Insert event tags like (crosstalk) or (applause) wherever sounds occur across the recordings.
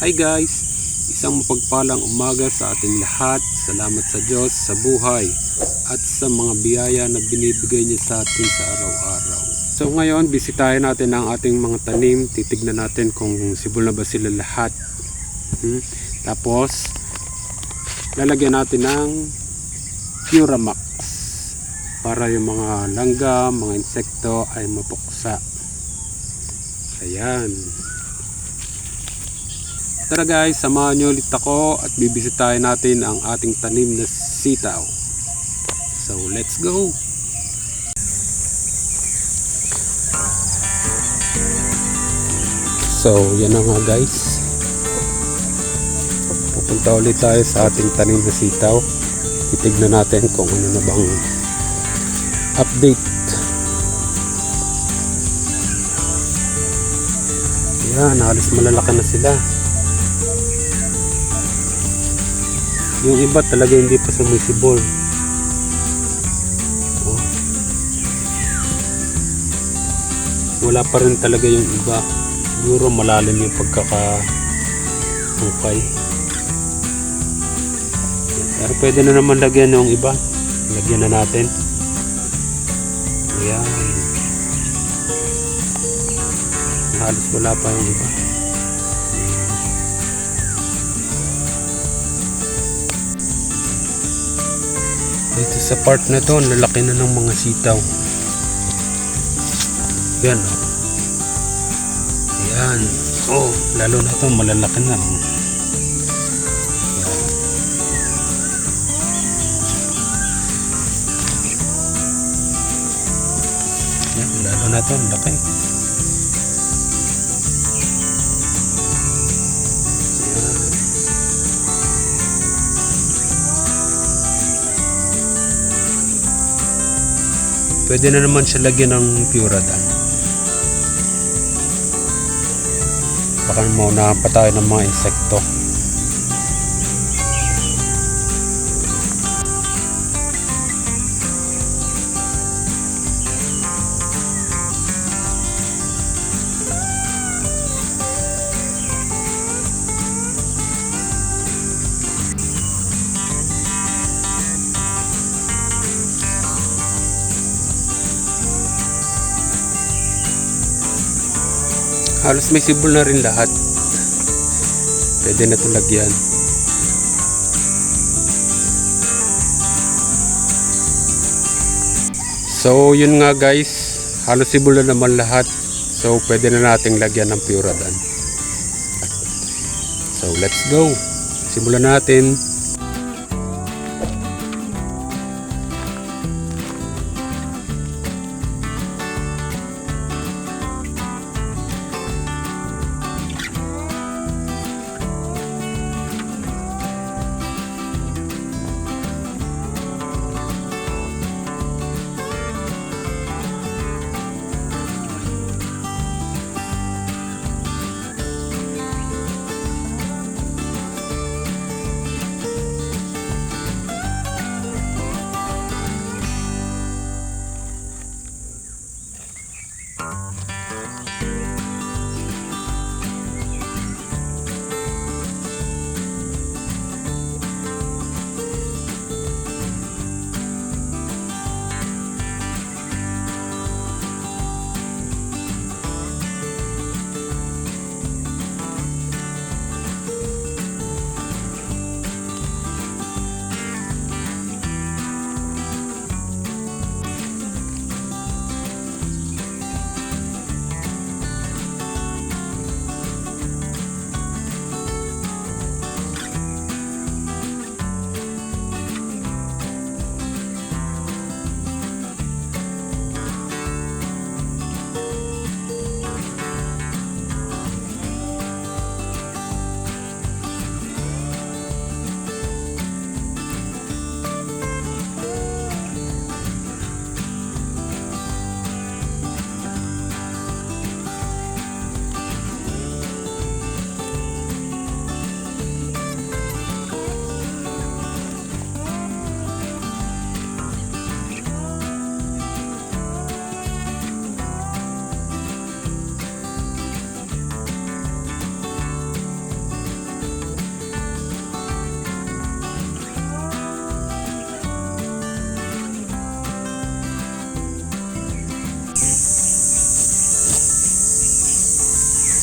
Hi guys! Isang mapagpalang umaga sa ating lahat. Salamat sa Diyos sa buhay at sa mga biyaya na binibigay niya sa atin sa araw-araw. So ngayon, bisitahin natin ang ating mga tanim. Titignan natin kung sibol na ba sila lahat. Hmm? Tapos, lalagyan natin ng Puramax para yung mga langgam, mga insekto ay mapuksa. Ayan. Tara guys, samahan nyo ulit ako at bibisitahin natin ang ating tanim na sitaw. So let's go! So yan na nga guys. Pupunta ulit tayo sa ating tanim na sitaw. Titignan natin kung ano na bang update. Yan, halos malalaki na sila. Yung iba talaga hindi pa sumisibol. Oh. Wala pa rin talaga yung iba. Siguro malalim yung pagkakahukay. Pero pwede na naman lagyan yung iba. Lagyan na natin. Ayan. Halos wala pa yung iba. Dito sa part na to, lalaki na ng mga sitaw. Yan oh. Yan. Oh, lalo na to, malalaki na. Oh. Yan. Lalo na to, laki. Pwede na naman siya lagyan ng Puradan. Baka maunahan pa tayo ng mga insekto. Halos may sibol na rin lahat. Pwede na itong lagyan. So yun nga guys, halos sibol na naman lahat. So pwede na nating lagyan ng Puradan. So let's go. Simulan natin.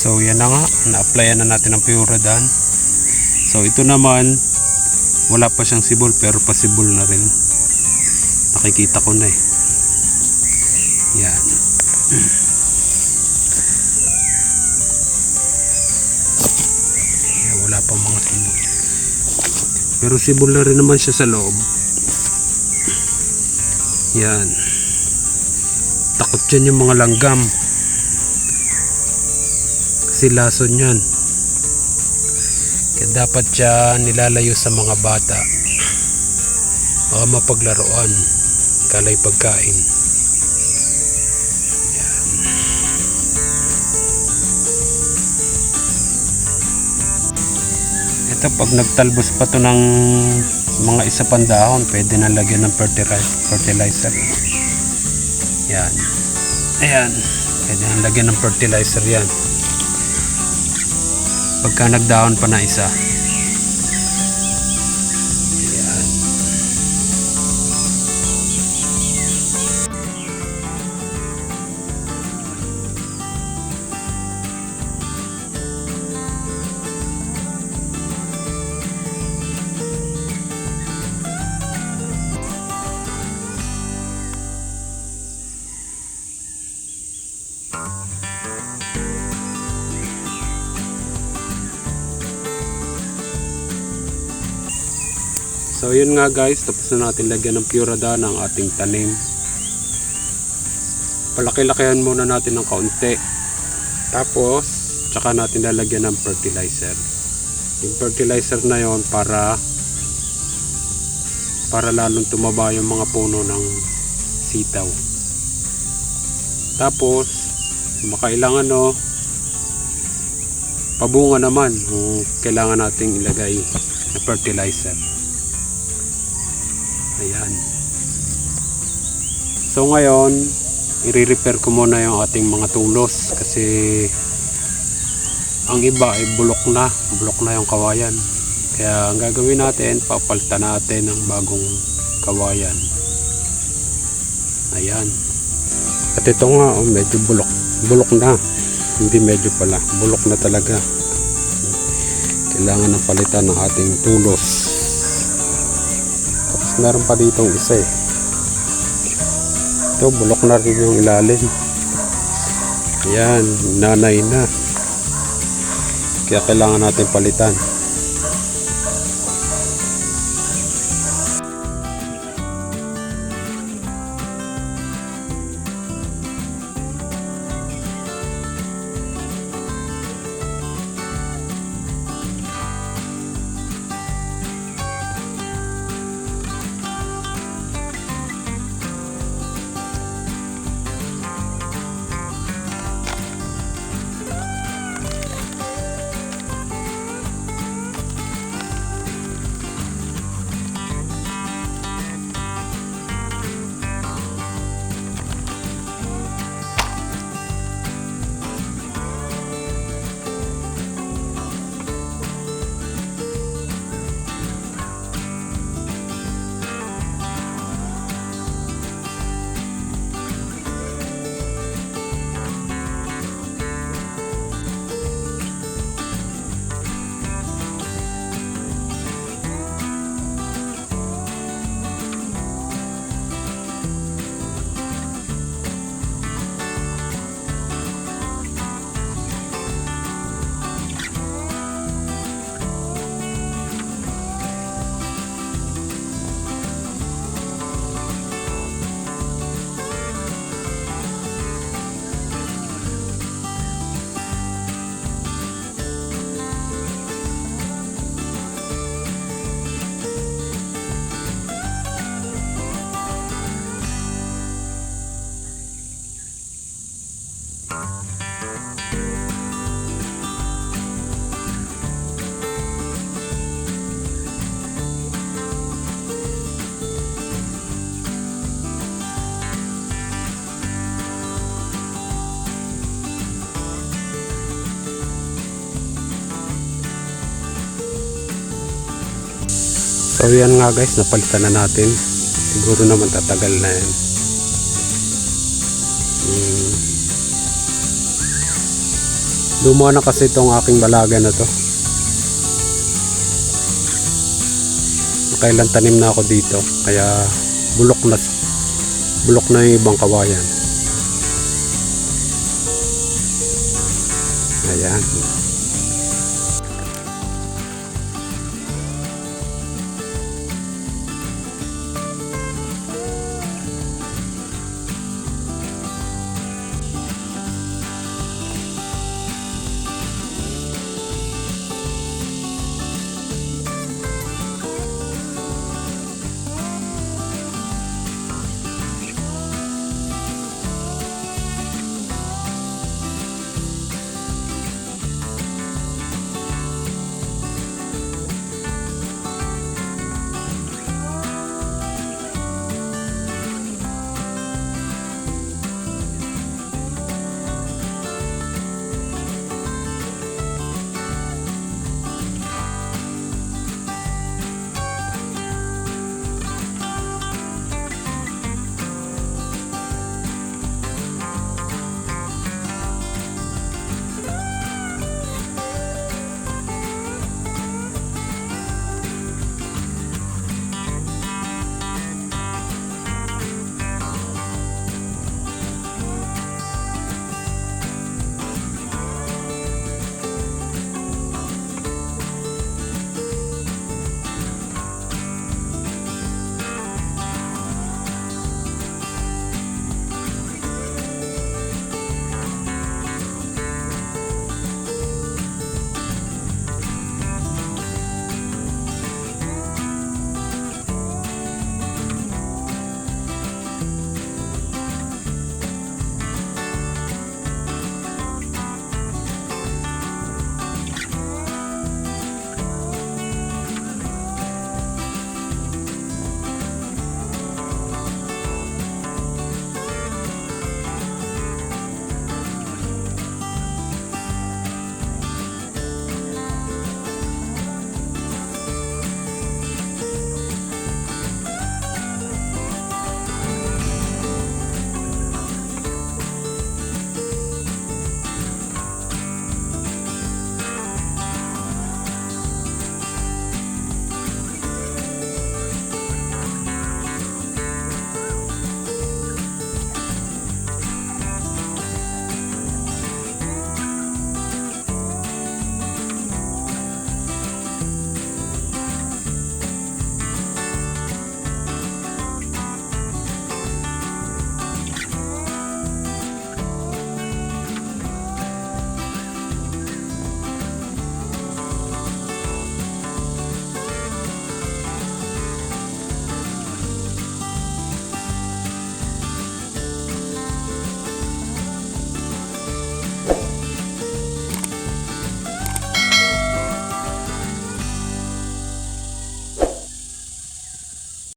So yan na nga, na-applyan na natin ang Puradan. So ito naman, wala pa siyang sibol pero pasibol na rin. Nakikita ko na eh. Yan. (clears throat) Yan, wala pa mga sibol. Pero sibol na rin naman siya sa loob. Yan. Takot yan yung mga langgam. Kasi lason yan. Kaya dapat siya nilalayo sa mga bata. Baka mapaglaruan. Kalay pagkain. Yan. Ito pag nagtalbos pa to ng mga isa pang dahon, pwede na lagyan ng fertilizer. Yan. Ayan. Pwede na lagyan ng fertilizer yan. Pagka nagdahon pa na isa. So yun nga guys, tapos na natin lagyan ng Purada ng ating tanim. Palaki-lakihan muna natin ng kaunti. Tapos, tsaka natin lalagyan ng fertilizer. Yung fertilizer na yon para para lalong tumaba yung mga puno ng sitaw. Tapos, makailangan no, pabunga naman kung kailangan nating ilagay na fertilizer. Ayan. So ngayon, i-repair ko muna yung ating mga tulos kasi ang iba ay bulok na, bulok na yung kawayan. Kaya ang gagawin natin, papalitan natin ng bagong kawayan. Ayan. At ito nga, oh, medyo bulok. Bulok na. Hindi medyo pala. Bulok na talaga. Kailangan ng palitan ng ating tulos. Meron pa ditong isa eh. Ito, bulok na rin yung ilalim. Ayan, nanay na. Kaya kailangan natin palitan. So yan nga guys, napalitan na natin. Siguro naman tatagal na yan. Hmm. Luma na kasi itong aking balaga na to. Kailan tanim na ako dito. Kaya bulok na bulok na yung ibang kawayan. Ayan.